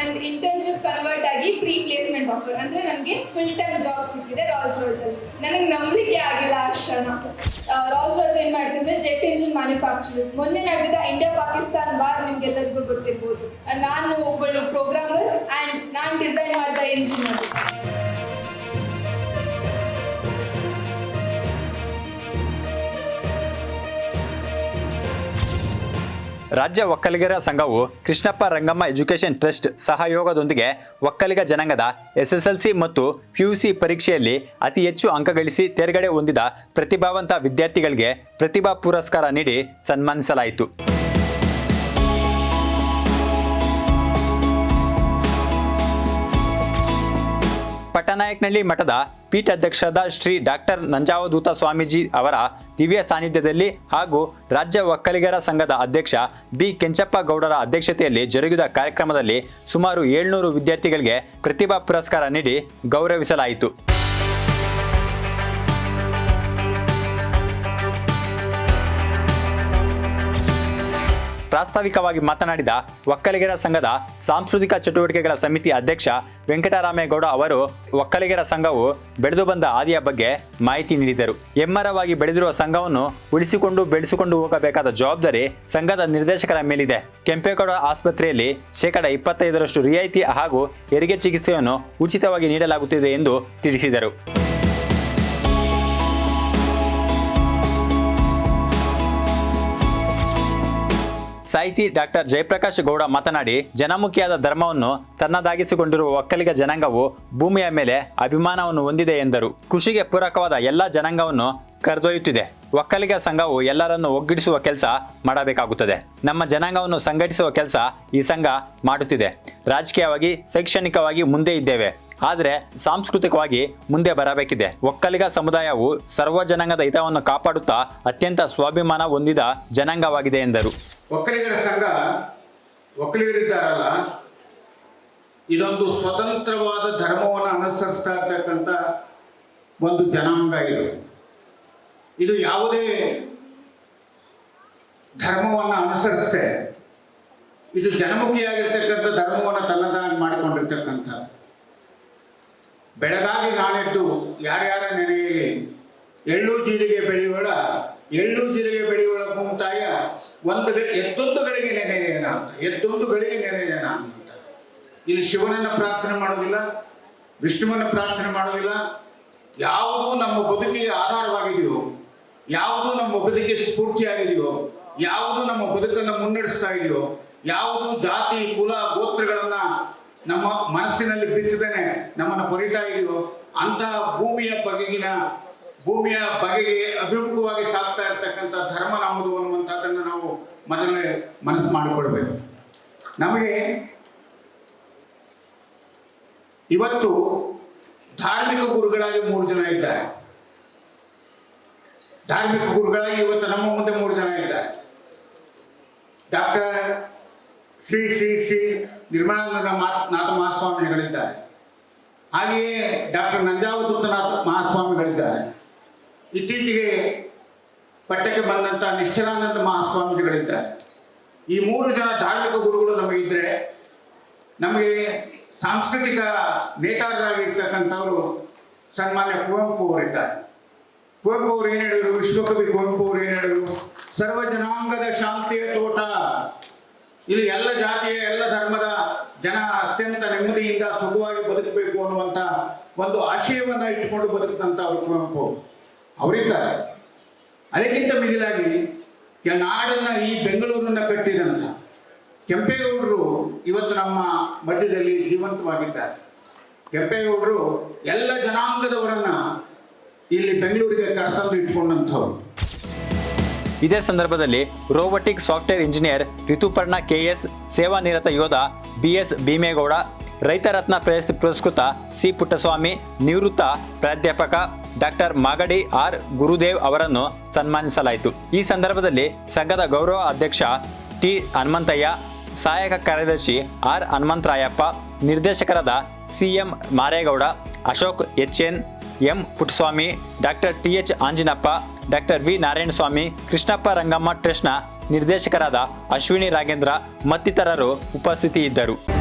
ನಂದು internship convert ಆಗಿ pre placement offer ಅಂದ್ರೆ ನನಗೆ ಫುಲ್ ಟೈಮ್ ಜಾಬ್ ಸಿಕ್ಕಿದೆ ರಾಲ್ಸ್ ರಾಯ್ಸ್ ಅಲ್ಲಿ. ನನಗೆ ನಂಬಲಿಕ್ಕೆ ಆಗಿಲ್ಲ ಕ್ಷಣ. ರಾಲ್ಸ್ ರಾಯ್ಸ್ ಏನ್ ಮಾಡ್ತಿದ್ರೆ ಜೆಟ್ ಇಂಜಿನ್ ಮ್ಯಾನುಫ್ಯಾಕ್ಚರಿಂಗ್ ಮೊನ್ನೆ ನಡೆದಿದ್ದ ಇಂಡಿಯಾ ಪಾಕಿಸ್ತಾನ್ ವಾರ್ ನಿಮ್ಗೆಲ್ಲರಿಗೂ ಗೊತ್ತಿರ್ಬೋದು. ನಾನು ಒಬ್ಬಳು ಪ್ರೋಗ್ರಾಮರ್ ಆ್ಯಂಡ್ ನಾನು ಡಿಸೈನ್ ಮಾಡಿದ ಇಂಜಿನ್ ರಾಜ್ಯ ಒಕ್ಕಲಿಗರ ಸಂಘವು ಕೃಷ್ಣಪ್ಪ ರಂಗಮ್ಮ ಎಜುಕೇಷನ್ ಟ್ರಸ್ಟ್ ಸಹಯೋಗದೊಂದಿಗೆ ಒಕ್ಕಲಿಗ ಜನಾಂಗದ ಎಸ್ಎಸ್ಎಲ್ಸಿ ಮತ್ತು ಪಿಯುಸಿ ಪರೀಕ್ಷೆಯಲ್ಲಿ ಅತಿ ಹೆಚ್ಚು ಅಂಕ ಗಳಿಸಿ ತೇರ್ಗಡೆ ಹೊಂದಿದ ಪ್ರತಿಭಾವಂತ ವಿದ್ಯಾರ್ಥಿಗಳಿಗೆ ಪ್ರತಿಭಾ ಪುರಸ್ಕಾರ ನೀಡಿ ಸನ್ಮಾನಿಸಲಾಯಿತು. ಪಟ್ಟನಾಯಕ್ನಹಳ್ಳಿ ಮಠದ ಪೀಠಾಧ್ಯಕ್ಷರಾದ ಶ್ರೀ ಡಾಕ್ಟರ್ ನಂಜಾವಧೂತ ಸ್ವಾಮೀಜಿ ಅವರ ದಿವ್ಯ ಸಾನ್ನಿಧ್ಯದಲ್ಲಿ ಹಾಗೂ ರಾಜ್ಯ ಒಕ್ಕಲಿಗರ ಸಂಘದ ಅಧ್ಯಕ್ಷ ಬಿ ಕೆಂಚಪ್ಪ ಗೌಡರ ಅಧ್ಯಕ್ಷತೆಯಲ್ಲಿ ಜರುಗಿದ ಕಾರ್ಯಕ್ರಮದಲ್ಲಿ ಸುಮಾರು ಏಳ್ನೂರು ವಿದ್ಯಾರ್ಥಿಗಳಿಗೆ ಪ್ರತಿಭಾ ಪುರಸ್ಕಾರ ನೀಡಿ ಗೌರವಿಸಲಾಯಿತು. ಪ್ರಾಸ್ತಾವಿಕವಾಗಿ ಮಾತನಾಡಿದ ಒಕ್ಕಲಿಗರ ಸಂಘದ ಸಾಂಸ್ಕೃತಿಕ ಚಟುವಟಿಕೆಗಳ ಸಮಿತಿ ಅಧ್ಯಕ್ಷ ವೆಂಕಟರಾಮೇಗೌಡ ಅವರು, ಒಕ್ಕಲಿಗರ ಸಂಘವು ಬೆಳೆದು ಬಂದ ಹಾದಿಯ ಬಗ್ಗೆ ಮಾಹಿತಿ ನೀಡಿದರು. ಎಮ್ಮರವಾಗಿ ಬೆಳೆದಿರುವ ಸಂಘವನ್ನು ಉಳಿಸಿಕೊಂಡು ಬೆಳೆಸಿಕೊಂಡು ಹೋಗಬೇಕಾದ ಜವಾಬ್ದಾರಿ ಸಂಘದ ನಿರ್ದೇಶಕರ ಮೇಲಿದೆ. ಕೆಂಪೇಗೌಡ ಆಸ್ಪತ್ರೆಯಲ್ಲಿ ಶೇಕಡ ಇಪ್ಪತ್ತೈದರಷ್ಟು ರಿಯಾಯಿತಿ ಹಾಗೂ ಹೆರಿಗೆ ಚಿಕಿತ್ಸೆಯನ್ನು ಉಚಿತವಾಗಿ ನೀಡಲಾಗುತ್ತಿದೆ ಎಂದು ತಿಳಿಸಿದರು. ಸಾಹಿತಿ ಡಾಕ್ಟರ್ ಜಯಪ್ರಕಾಶ್ ಗೌಡ ಮಾತನಾಡಿ, ಜನಮುಖಿಯಾದ ಧರ್ಮವನ್ನು ತನ್ನದಾಗಿಸಿಕೊಂಡಿರುವ ಒಕ್ಕಲಿಗ ಜನಾಂಗವು ಭೂಮಿಯ ಮೇಲೆ ಅಭಿಮಾನವನ್ನು ಹೊಂದಿದೆ ಎಂದರು. ಕೃಷಿಗೆ ಪೂರಕವಾದ ಎಲ್ಲ ಜನಾಂಗವನ್ನು ಕರೆದೊಯ್ಯುತ್ತಿದೆ. ಒಕ್ಕಲಿಗ ಸಂಘವು ಎಲ್ಲರನ್ನು ಒಗ್ಗೂಡಿಸುವ ಕೆಲಸ ಮಾಡಬೇಕಾಗುತ್ತದೆ. ನಮ್ಮ ಜನಾಂಗವನ್ನು ಸಂಘಟಿಸುವ ಕೆಲಸ ಈ ಸಂಘ ಮಾಡುತ್ತಿದೆ. ರಾಜಕೀಯವಾಗಿ, ಶೈಕ್ಷಣಿಕವಾಗಿ ಮುಂದೆ ಇದ್ದೇವೆ. ಆದರೆ ಸಾಂಸ್ಕೃತಿಕವಾಗಿ ಮುಂದೆ ಬರಬೇಕಿದೆ. ಒಕ್ಕಲಿಗ ಸಮುದಾಯವು ಸರ್ವ ಜನಾಂಗದ ಹಿತವನ್ನು ಕಾಪಾಡುತ್ತಾ ಅತ್ಯಂತ ಸ್ವಾಭಿಮಾನ ಹೊಂದಿದ ಜನಾಂಗವಾಗಿದೆ ಎಂದರು. ಒಕ್ಕಲಿಗರ ಸಂಘ, ಒಕ್ಕಲಿಗರಿದ್ದಾರಲ್ಲ, ಇದೊಂದು ಸ್ವತಂತ್ರವಾದ ಧರ್ಮವನ್ನು ಅನುಸರಿಸ್ತಾ ಇರ್ತಕ್ಕಂಥ ಒಂದು ಜನಾಂಗ ಇದು. ಇದು ಯಾವುದೇ ಧರ್ಮವನ್ನು ಅನುಸರಿಸದೆ, ಇದು ಜನಮುಖಿಯಾಗಿರ್ತಕ್ಕಂಥ ಧರ್ಮವನ್ನು ತನ್ನದಾಗಿ ಮಾಡಿಕೊಂಡಿರ್ತಕ್ಕಂಥ. ಬೆಳಗಾಗಿ ನಾನೆದ್ದು ಯಾರ್ಯಾರ ನೆನೆಯಲ್ಲಿ ಎಳ್ಳು ಜೀರಿಗೆ ಬೆಳೆಯೋಣ ಎಳ್ಳು ಜೀರಿಗೆ ಬೆಳೆಯೋಳ ಭೂಮಿತಾಯ ಒಂದು ಎತ್ತೊಂದು ಗಳಿಗೆ ನೆನೆಯೇನ ಅಂತ. ಎತ್ತೊಂದು ಗಳಿಗೆ ನೆನೆಯೇನ ಅಂತ. ಇಲ್ಲಿ ಶಿವನನ್ನ ಪ್ರಾರ್ಥನೆ ಮಾಡೋದಿಲ್ಲ ವಿಷ್ಣುವನ್ನ ಪ್ರಾರ್ಥನೆ ಮಾಡೋದಿಲ್ಲ ಯಾವುದು ನಮ್ಮ ಬದುಕಿಗೆ ಆಧಾರವಾಗಿದೆಯೋ, ಯಾವುದು ನಮ್ಮ ಬದುಕಿಗೆ ಸ್ಫೂರ್ತಿಯಾಗಿದೆಯೋ, ಯಾವುದು ನಮ್ಮ ಬದುಕನ್ನು ಮುನ್ನಡೆಸ್ತಾ ಇದೆಯೋ, ಯಾವುದು ಜಾತಿ, ಕುಲ, ಗೋತ್ರಗಳನ್ನ ನಮ್ಮ ಮನಸ್ಸಿನಲ್ಲಿ ಬಿತ್ತದೇನೆ ನಮ್ಮನ್ನು ಕೊರಿತಾ ಇದೆಯೋ, ಅಂತಹ ಭೂಮಿಯ ಬಗೆಗಿನ ಭೂಮಿಯ ಬಗೆಗೆ ಅಭಿಮುಖವಾಗಿ ಸಾಗ್ತಾ ಇರ್ತಕ್ಕಂಥ ಧರ್ಮ ನಮ್ಮದು ಅನ್ನುವಂಥದ್ದನ್ನು ನಾವು ಮೊದಲೇ ಮನಸ್ಸು ಮಾಡಿಕೊಳ್ಬೇಕು. ನಮಗೆ ಇವತ್ತು ಧಾರ್ಮಿಕ ಗುರುಗಳಾಗಿ ಮೂರು ಜನ ಇದ್ದಾರೆ. ಧಾರ್ಮಿಕ ಗುರುಗಳಾಗಿ ಇವತ್ತು ನಮ್ಮ ಮುಂದೆ ಮೂರು ಜನ ಇದ್ದಾರೆ. ಡಾಕ್ಟರ್ ಶ್ರೀ ಶ್ರೀ ಶ್ರೀ ನಿರ್ಮಲಾನಂದ ನಾಥ ಮಹಾಸ್ವಾಮಿಗಳಿದ್ದಾರೆ. ಹಾಗೆಯೇ ಡಾಕ್ಟರ್ ನಂಜಾವತೂತನಾಥ ಮಹಾಸ್ವಾಮಿಗಳಿದ್ದಾರೆ. ಇತ್ತೀಚೆಗೆ ಪಟ್ಟಕ್ಕೆ ಬಂದಂಥ ನಿಶ್ಚಲಾನಂದ ಮಹಾಸ್ವಾಮಿಗಳಿದ್ದಾರೆ ಈ ಮೂರು ಜನ ಧಾರ್ಮಿಕ ಗುರುಗಳು ನಮಗಿದ್ರೆ ನಮಗೆ ಸಾಂಸ್ಕೃತಿಕ ನೇತಾರರಾಗಿರ್ತಕ್ಕಂಥವರು ಸನ್ಮಾನ್ಯ ಕುವೆಂಪು ಅವರಿದ್ದಾರೆ. ಕುವೆಂಪು ಅವರು ಏನು ಹೇಳಿದ್ರು? ವಿಶ್ವಕವಿ ಕುವೆಂಪು ಅವರು ಏನು ಹೇಳಿದ್ರು? ಸರ್ವ ಜನಾಂಗದ ಶಾಂತಿಯ ತೋಟ. ಇಲ್ಲಿ ಎಲ್ಲ ಜಾತಿಯ, ಎಲ್ಲ ಧರ್ಮದ ಜನ ಅತ್ಯಂತ ನೆಮ್ಮದಿಯಿಂದ ಸುಖವಾಗಿ ಬದುಕಬೇಕು ಅನ್ನುವಂಥ ಒಂದು ಆಶಯವನ್ನ ಇಟ್ಟುಕೊಂಡು ಬದುಕಿದಂಥವ್ರು ಕುವೆಂಪು ಅವರಿದ್ದಾರೆ. ಅದಕ್ಕಿಂತ ಮಿಗಿಲಾಗಿ ನಾಡನ್ನ ಈ ಬೆಂಗಳೂರನ್ನ ಕಟ್ಟಿದಂತ ಕೆಂಪೇಗೌಡರು ಇವತ್ತು ನಮ್ಮ ಮಧ್ಯದಲ್ಲಿ ಜೀವಂತವಾಗಿದ್ದಾರೆ. ಕೆಂಪೇಗೌಡರು ಎಲ್ಲ ಜನಾಂಗದವರನ್ನ ಇಲ್ಲಿ ಬೆಂಗಳೂರಿಗೆ ಕರೆತಂದು ಇಟ್ಕೊಂಡಂಥವ್ರು. ಇದೇ ಸಂದರ್ಭದಲ್ಲಿ robotic software engineer Rituparna KS ಸೇವಾ ನಿರತ ಯೋಧ ಬಿಎಸ್ ಭೀಮೇಗೌಡ ರೈತರತ್ನ ಪ್ರಶಸ್ತಿ ಪುರಸ್ಕೃತ ಸಿ ಪುಟ್ಟಸ್ವಾಮಿ, ನಿವೃತ್ತ ಪ್ರಾಧ್ಯಾಪಕ ಡಾಕ್ಟರ್ ಮಾಗಡಿ ಆರ್ ಗುರುದೇವ್ ಅವರನ್ನು ಸನ್ಮಾನಿಸಲಾಯಿತು. ಈ ಸಂದರ್ಭದಲ್ಲಿ ಸಂಘದ ಗೌರವ ಅಧ್ಯಕ್ಷ ಟಿ ಹನುಮಂತಯ್ಯ, ಸಹಾಯಕ ಕಾರ್ಯದರ್ಶಿ ಆರ್ ಹನುಮಂತರಾಯಪ್ಪ, ನಿರ್ದೇಶಕರಾದ CM Maregowda, Ashok H N, M Puttaswamy, doctor T H Anjinappa, doctor V Narayanaswamy, Krishnappa Rangamma ಟ್ರಸ್ಟ್ನ ನಿರ್ದೇಶಕರಾದ ಅಶ್ವಿನಿ ರಾಗೇಂದ್ರ ಮತ್ತಿತರರು ಉಪಸ್ಥಿತಿ ಇದ್ದರು